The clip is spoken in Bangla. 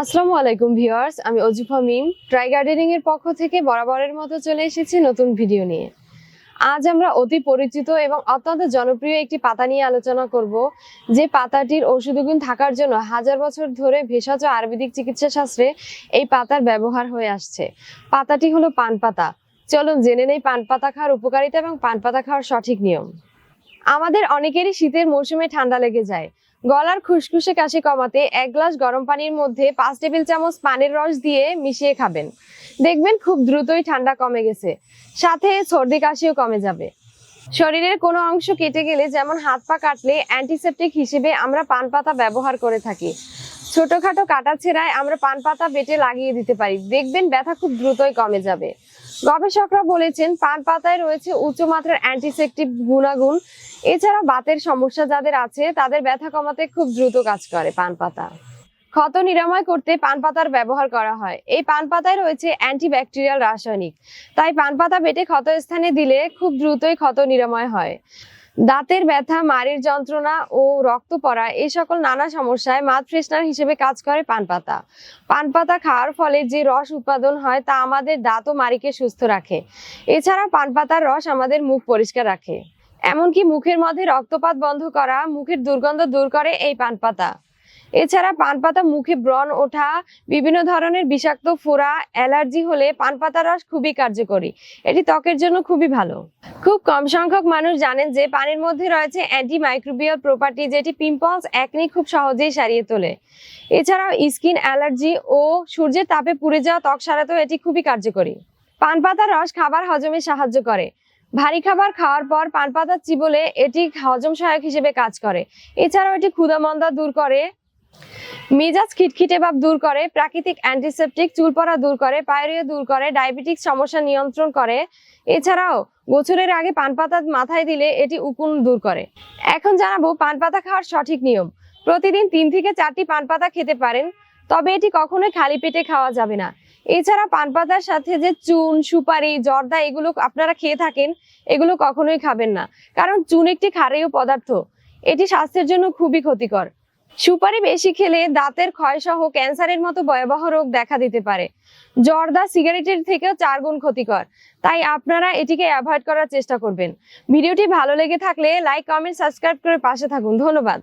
আসসালামু আলাইকুম ভিউয়ার্স, আমি অজিফা মিম। ট্রাই গার্ডেনিং এর পক্ষ থেকে বরাবরের মতো চলে এসেছি নতুন ভিডিও নিয়ে। আজ আমরা অতি পরিচিত এবং অত্যন্ত জনপ্রিয় একটি পাতা নিয়ে আলোচনা করব, যে পাতাটির ঔষধি গুণ থাকার জন্য হাজার বছর ধরে ভেষজ আয়ুর্বেদিক চিকিৎসা শাস্ত্রে এই পাতার ব্যবহার হয়ে আসছে। পাতাটি হলো পান পাতা। চলুন জেনে নেই পান পাতা খাওয়ার উপকারিতা এবং পান পাতা খাওয়ার সঠিক নিয়ম। আমাদের অনেকেরই শীতের মরশুমে ঠান্ডা লেগে যায়। গলার খুশখুশে কাশি কমাতে এক গ্লাস গরম পানির মধ্যে পাঁচ টেবিল চামচ পানির রস দিয়ে মিশিয়ে খাবেন। দেখবেন খুব দ্রুতই ঠান্ডা কমে গেছে। সাথে সর্দি কাশিও কমে যাবে। শরীরের কোনো অংশ কেটে গেলে যেমন হাত পা কাটলে অ্যান্টিসেপ্টিক হিসেবে আমরা পান পাতা ব্যবহার করে থাকি। ছোটখাটো কাটা ছেঁড়ায় আমরা পান পাতা বেটে লাগিয়ে দিতে পারি। দেখবেন ব্যথা খুব দ্রুতই কমে যাবে। গবেষকরা বলেছেন, পান পাতায় রয়েছে উচ্চ মাত্রার অ্যান্টিসেপটিক গুণাগুণ। এছাড়া বাতের সমস্যা যাদের আছে, তাদের ব্যথা কমাতে খুব দ্রুত কাজ করে পান পাতা। ক্ষত নিরাময় করতে পান পাতার ব্যবহার করা হয়। এই পান পাতায় রয়েছে অ্যান্টিব্যাকটেরিয়াল রাসায়নিক। তাই পান পাতা বেটে ক্ষত স্থানে দিলে খুব দ্রুতই ক্ষত নিরাময় হয়। দাঁতের ব্যথা, মাড়ির যন্ত্রণা ও রক্ত পড়া এই সকল নানা সমস্যায় মাদ ফ্রেশনার হিসেবে কাজ করে পান পাতা পান পাতা খাওয়ার ফলে যে রস উৎপাদন হয় তা আমাদের দাঁত ও মাড়িকে সুস্থ রাখে। এছাড়া পান পাতার রস আমাদের মুখ পরিষ্কার রাখে। এমনকি মুখের মধ্যে রক্তপাত বন্ধ করা, মুখের দুর্গন্ধ দূর করে এই পান পাতা এছাড়া পান পাতা মুখে ব্রণ ওঠা, বিভিন্ন ধরনের বিষাক্ত ফোড়া, অ্যালার্জি হলে পান পাতার রস খুবই কার্যকরী। এটি ত্বকের জন্য খুবই ভালো। খুব কম সংখ্যক মানুষ জানেন যে পানির মধ্যে রয়েছে অ্যান্টি মাইক্রোবিয়াল প্রপার্টি যেটি পিম্পলস একনি খুব সহজেই সারিয়ে তোলে। এছাড়াও স্কিন অ্যালার্জি ও সূর্যের তাপে পুড়ে যাওয়া ত্বক সারাতেও এটি খুবই কার্যকরী। পান পাতার রস খাবার হজমে সাহায্য করে। ভারী খাবার খাওয়ার পর পান পাতার চিবলে এটি হজম সহায়ক হিসেবে কাজ করে। এছাড়াও এটি ক্ষুধামন্দা দূর করে। মেজাজ খিটখিটে ভাব দূর করে, প্রাকৃতিক অ্যান্টিসেপটিক চুল পড়া দূর করে পায়রিয়া দূর করে ডায়াবেটিক সমস্যা নিয়ন্ত্রণ করে। এছাড়াও, গোছরের আগে পান পাতা মাথায় দিলে এটি উকুন দূর করে। এখন জানাব পান পাতা খাওয়ার সঠিক নিয়ম। প্রতিদিন তিন থেকে চারটি পান পাতা খেতে পারেন, তবে এটি কখনোই খালি পেটে খাওয়া যাবে না। এছাড়া পান পাতার সাথে যে চুন, সুপারি, জর্দা এগুলো আপনারা খেয়ে থাকেন, এগুলো কখনোই খাবেন না। কারণ চুন একটি ক্ষারীয় পদার্থ। এটি স্বাস্থ্যের জন্য খুবই ক্ষতিকর। সুপারি বেশি খেলে দাঁতের ক্ষয়সহ ক্যান্সারের মতো ভয়াবহ রোগ দেখা দিতে পারে। জর্দা সিগারেটের থেকেও চার গুণ ক্ষতিকর। তাই আপনারা এটিকে অ্যাভয়েড করার চেষ্টা করবেন। ভিডিওটি ভালো লেগে থাকলে লাইক, কমেন্ট, সাবস্ক্রাইব করে পাশে থাকুন। ধন্যবাদ।